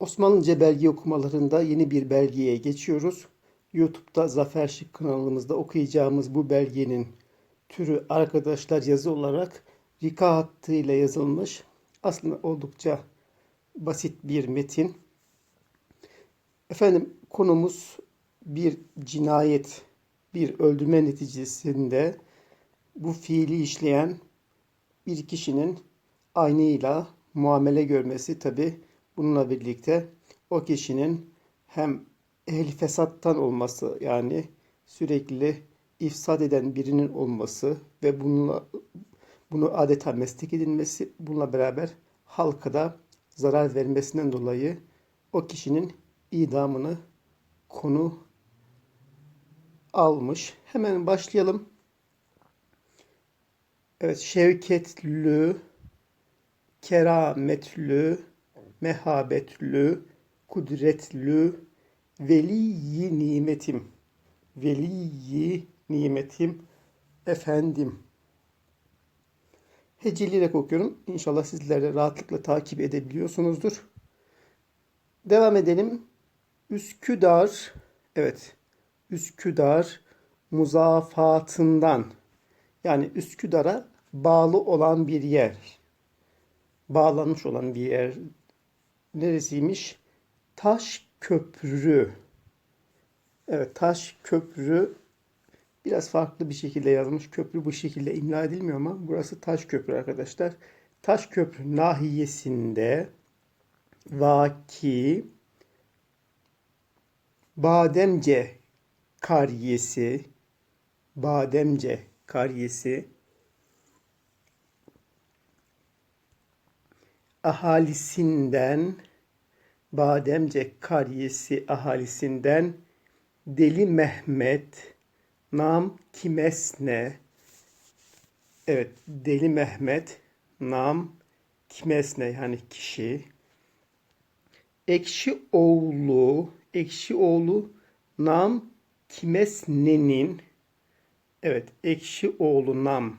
Osmanlıca belge okumalarında yeni bir belgeye geçiyoruz. YouTube'da Zafer Şık kanalımızda okuyacağımız bu belgenin türü arkadaşlar yazı olarak rika hattıyla yazılmış. Aslında oldukça basit bir metin. Efendim konumuz bir cinayet, bir öldürme neticesinde bu fiili işleyen bir kişinin aynıyla muamele görmesi tabi bununla birlikte o kişinin hem ehli fesattan olması yani sürekli ifsad eden birinin olması ve bununla bunu adeta meslek edinmesi bununla beraber halka da zarar vermesinden dolayı o kişinin idamını konu almış. Hemen başlayalım. Evet, şevketlü, kerametlü, mehabetlü, kudretlü, veliyi nimetim, veliyi nimetim, efendim. Heceleyerek okuyorum. İnşallah sizler de rahatlıkla takip edebiliyorsunuzdur. Devam edelim. Üsküdar, evet, Üsküdar muzafatından yani Üsküdar'a bağlı olan bir yer. Bağlanmış olan bir yer. Neresiymiş? Taş Köprü. Evet Taş Köprü biraz farklı bir şekilde yazmış. Köprü bu şekilde imla edilmiyor ama burası Taş Köprü arkadaşlar. Taş Köprü nahiyesinde vaki Bademce kariyesi Bademce kariyesi ahalisinden Bademce kariyesi ahalisinden Deli Mehmet nam kimesne evet Deli Mehmet nam kimesne yani kişi Ekşi oğlu Ekşi oğlu nam kimesnenin Evet, ekşi oğlu Nam.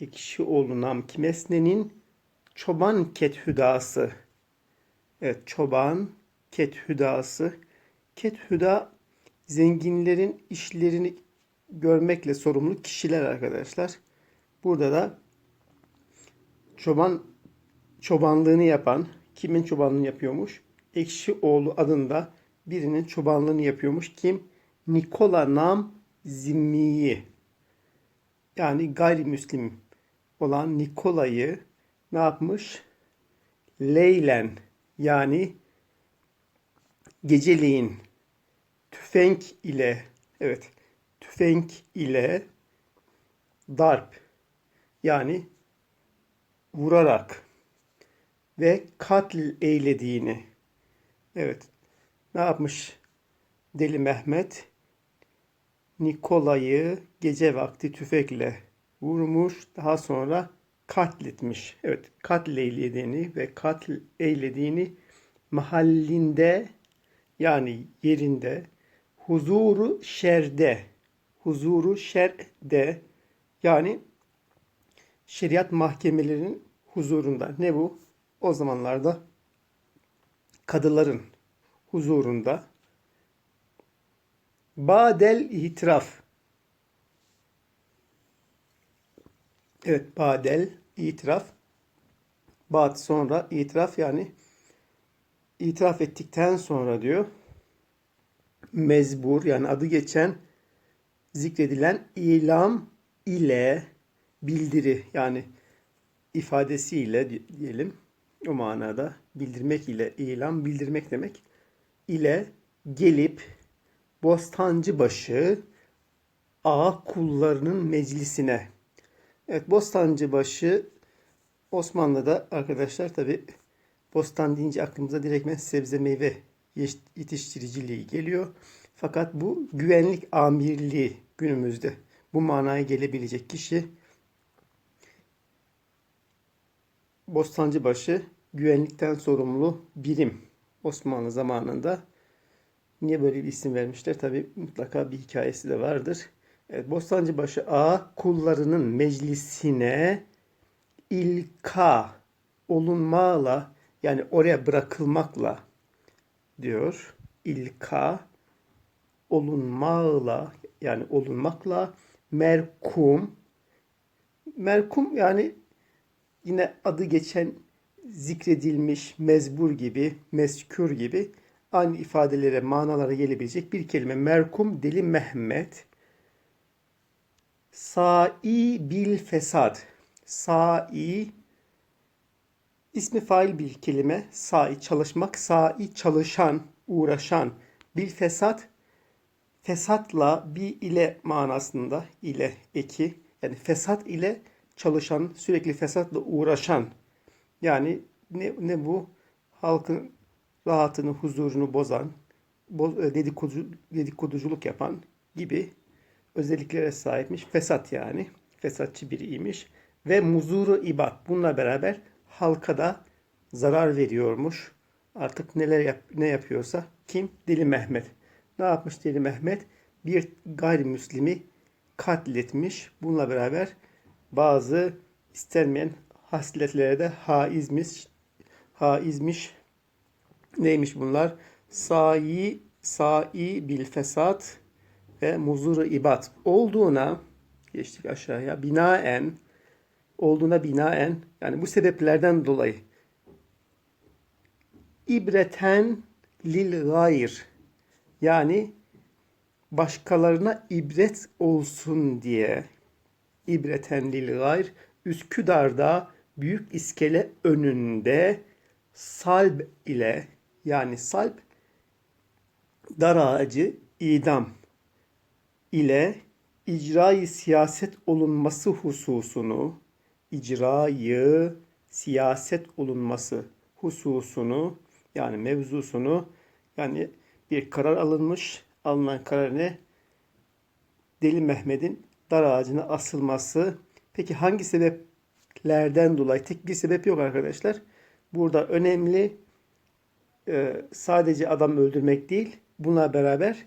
Ekşi oğlu Nam Kimesne'nin çoban kethüdası. Evet, çoban kethüdası. Kethüda zenginlerin işlerini görmekle sorumlu kişiler arkadaşlar. Burada da çoban çobanlığını yapan, kimin çobanlığını yapıyormuş? Ekşi oğlu adında birinin çobanlığını yapıyormuş. Kim? Nikola Nam zimmiyi yani gayrimüslim olan Nikola'yı ne yapmış? Leylen yani geceleyin tüfenk ile evet tüfenk ile darp yani vurarak ve katil eylediğini evet ne yapmış Deli Mehmet Nikola'yı gece vakti tüfekle vurmuş. Daha sonra katletmiş. Evet katleylediğini ve katil eylediğini mahallinde yani yerinde huzuru şerde huzuru şerde yani şeriat mahkemelerinin huzurunda. Ne bu? O zamanlarda kadıların huzurunda Badel itiraf. Evet, badel itiraf. Bad sonra itiraf yani itiraf ettikten sonra diyor mezbur yani adı geçen zikredilen ilam ile bildiri yani ifadesiyle diyelim o manada bildirmek ile ilam bildirmek demek ile gelip Bostancıbaşı ağa kullarının meclisine. Evet Bostancıbaşı Osmanlı'da arkadaşlar tabi bostan deyince aklımıza direktmen sebze meyve yetiştiriciliği geliyor. Fakat bu güvenlik amirliği günümüzde bu manaya gelebilecek kişi Bostancıbaşı güvenlikten sorumlu birim Osmanlı zamanında Niye böyle bir isim vermişler? Tabi mutlaka bir hikayesi de vardır. Evet, Bostancıbaşı A kullarının meclisine ilka olunmağla yani oraya bırakılmakla diyor. İlka olunmağla yani olunmakla merkum. Merkum yani yine adı geçen zikredilmiş mezbur gibi meskür gibi aynı ifadelere manalara gelebilecek bir kelime. Merkum deli Mehmet Sa'i bil fesad. Sa'i ismi fail bir kelime. Sa'i çalışmak. Sa'i çalışan, uğraşan. Bil fesat fesatla bir ile manasında ile eki yani fesat ile çalışan sürekli fesatla uğraşan yani ne, ne bu halkın rahatını huzurunu bozan boz, dedikodu, dedikoduculuk yapan gibi özelliklere sahipmiş. Fesat yani. Fesatçı biriymiş. Ve muzuru ibad. Bununla beraber halka da zarar veriyormuş. Artık neler yap, ne yapıyorsa kim? Deli Mehmet. Ne yapmış Deli Mehmet? Bir gayrimüslimi katletmiş. Bununla beraber bazı istenmeyen hasletlere de haizmiş. Haizmiş. Neymiş bunlar? Sa'i, sa'i bil fesat, ve muzuru ibat olduğuna geçtik aşağıya binaen olduğuna binaen yani bu sebeplerden dolayı ibreten lil gayr yani başkalarına ibret olsun diye ibreten lil gayr Üsküdar'da büyük iskele önünde salb ile yani salb dar ağacı idam ile icrayı siyaset olunması hususunu, icrayı siyaset olunması hususunu yani mevzusunu yani bir karar alınmış. Alınan karar ne? Deli Mehmet'in dar ağacına asılması. Peki hangi sebeplerden dolayı? Tek bir sebep yok arkadaşlar. Burada önemli e, sadece adam öldürmek değil. Bununla beraber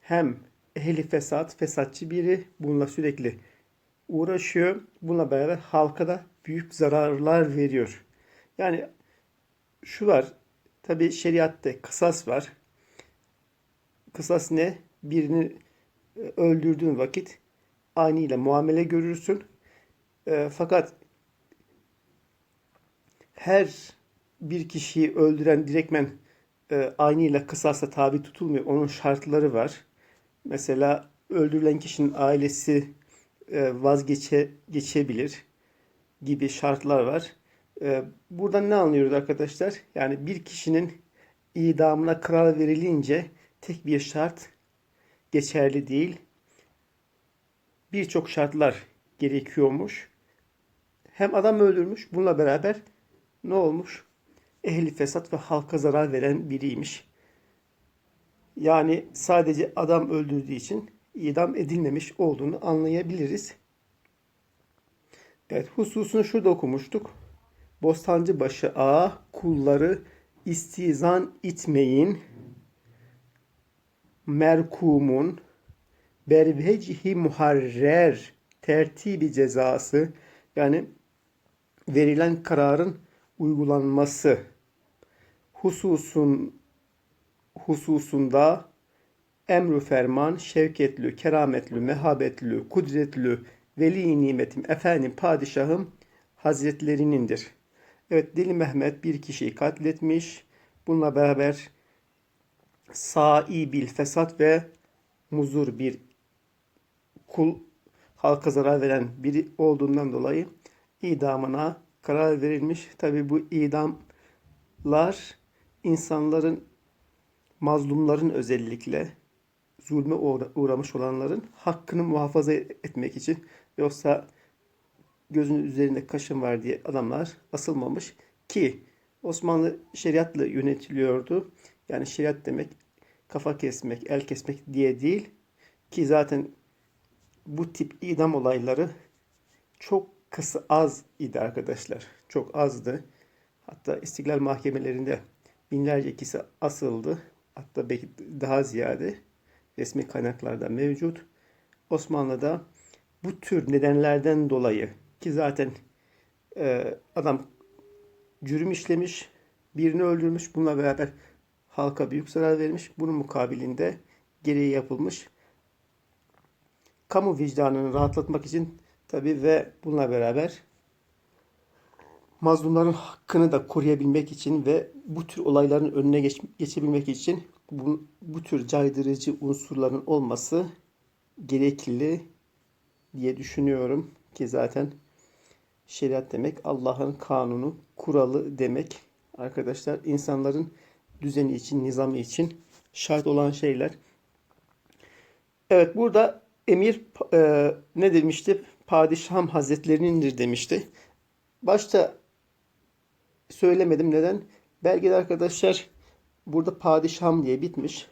hem ehli fesat, fesatçı biri. Bununla sürekli uğraşıyor. Bununla beraber halka da büyük zararlar veriyor. Yani şu var. Tabi şeriatta kısas var. Kısas ne? Birini e, öldürdüğün vakit aynı ile muamele görürsün. E, fakat her bir kişiyi öldüren direktmen e, aynı ile kısasa tabi tutulmuyor. Onun şartları var. Mesela öldürülen kişinin ailesi e, vazgeçe geçebilir gibi şartlar var. E, buradan ne anlıyoruz arkadaşlar? Yani bir kişinin idamına karar verilince tek bir şart geçerli değil. Birçok şartlar gerekiyormuş. Hem adam öldürmüş, bununla beraber ne olmuş? Ehli fesat ve halka zarar veren biriymiş. Yani sadece adam öldürdüğü için idam edilmemiş olduğunu anlayabiliriz. Evet hususunu şurada okumuştuk. Bostancıbaşı A kulları istizan itmeyin. Merkumun bervecihi muharrer tertibi cezası yani verilen kararın uygulanması hususun hususunda emru ferman, şevketlü, kerametlü, mehabetlü, kudretlü, veli nimetim, efendim, padişahım hazretlerinindir. Evet Deli Mehmet bir kişiyi katletmiş. Bununla beraber sa'i bil fesat ve muzur bir kul halka zarar veren biri olduğundan dolayı idamına karar verilmiş. Tabi bu idamlar insanların mazlumların özellikle zulme uğramış olanların hakkını muhafaza etmek için yoksa gözünün üzerinde kaşın var diye adamlar asılmamış ki Osmanlı şeriatla yönetiliyordu. Yani şeriat demek kafa kesmek, el kesmek diye değil ki zaten bu tip idam olayları çok kısa az idi arkadaşlar. Çok azdı. Hatta istiklal mahkemelerinde binlerce kişi asıldı hatta belki daha ziyade resmi kaynaklarda mevcut. Osmanlı'da bu tür nedenlerden dolayı ki zaten e, adam cürüm işlemiş birini öldürmüş. Bununla beraber halka büyük zarar vermiş. Bunun mukabilinde gereği yapılmış. Kamu vicdanını rahatlatmak için tabi ve bununla beraber mazlumların hakkını da koruyabilmek için ve bu tür olayların önüne geç, geçebilmek için bu, bu tür caydırıcı unsurların olması gerekli diye düşünüyorum ki zaten şeriat demek Allah'ın kanunu, kuralı demek. Arkadaşlar insanların düzeni için, nizamı için şart olan şeyler. Evet burada emir e, ne demişti? Padişahım hazretlerinindir demişti. Başta söylemedim neden? Belgede arkadaşlar burada padişahım diye bitmiş.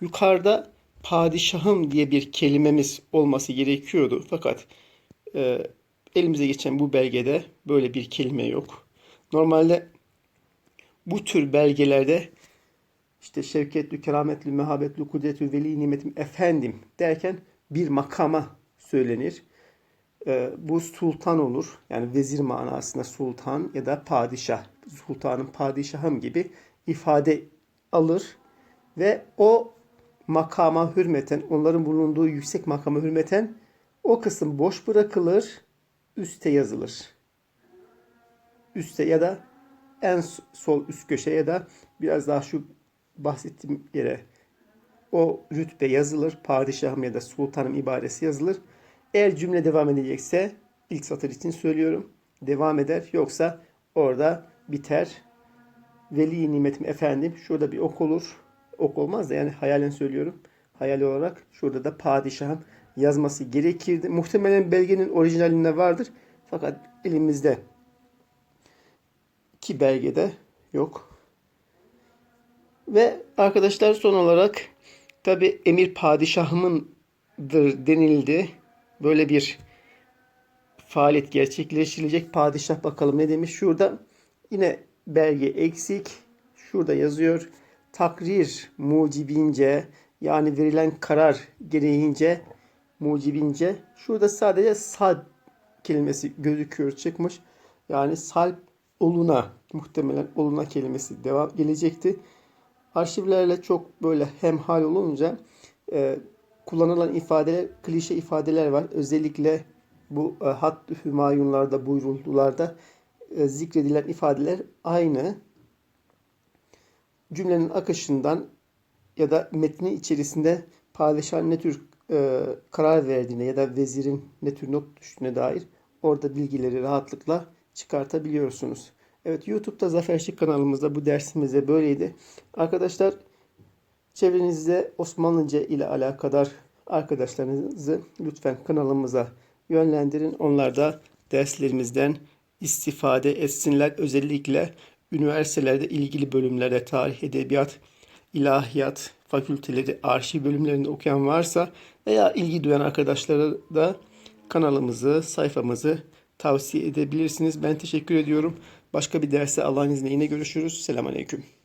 Yukarıda padişahım diye bir kelimemiz olması gerekiyordu. Fakat e, elimize geçen bu belgede böyle bir kelime yok. Normalde bu tür belgelerde işte şevketli, kerametli, mehabetli, kudretli, veli nimetim, efendim derken bir makama söylenir. Ee, bu sultan olur. Yani vezir manasında sultan ya da padişah. Sultanın padişahım gibi ifade alır. Ve o makama hürmeten, onların bulunduğu yüksek makama hürmeten o kısım boş bırakılır, üste yazılır. Üste ya da en sol üst köşe ya da biraz daha şu bahsettiğim yere o rütbe yazılır. Padişahım ya da sultanım ibaresi yazılır. Eğer cümle devam edecekse ilk satır için söylüyorum. Devam eder. Yoksa orada biter. Veli nimetim efendim. Şurada bir ok olur. Ok olmaz da yani hayalen söylüyorum. Hayal olarak şurada da padişahım yazması gerekirdi. Muhtemelen belgenin orijinalinde vardır. Fakat elimizde ki belgede yok. Ve arkadaşlar son olarak tabi emir padişahımındır denildi. Böyle bir faaliyet gerçekleştirilecek. Padişah bakalım ne demiş. Şurada yine belge eksik. Şurada yazıyor. Takrir mucibince yani verilen karar gereğince mucibince şurada sadece sad kelimesi gözüküyor çıkmış. Yani salp oluna muhtemelen oluna kelimesi devam gelecekti. Arşivlerle çok böyle hemhal olunca e, kullanılan ifadeler klişe ifadeler var. Özellikle bu e, hat hümayunlarda buyruldularda e, zikredilen ifadeler aynı. Cümlenin akışından ya da metni içerisinde padişahın ne tür e, karar verdiğine ya da vezirin ne tür not düştüğüne dair orada bilgileri rahatlıkla çıkartabiliyorsunuz. Evet YouTube'da Zafer Şık kanalımızda bu dersimizde böyleydi. Arkadaşlar çevrenizde Osmanlıca ile alakadar arkadaşlarınızı lütfen kanalımıza yönlendirin. Onlar da derslerimizden istifade etsinler. Özellikle üniversitelerde ilgili bölümlerde tarih, edebiyat, ilahiyat fakülteleri, arşiv bölümlerinde okuyan varsa veya ilgi duyan arkadaşlara da kanalımızı, sayfamızı tavsiye edebilirsiniz. Ben teşekkür ediyorum. Başka bir derse Allah'ın izniyle yine görüşürüz. Selamun Aleyküm.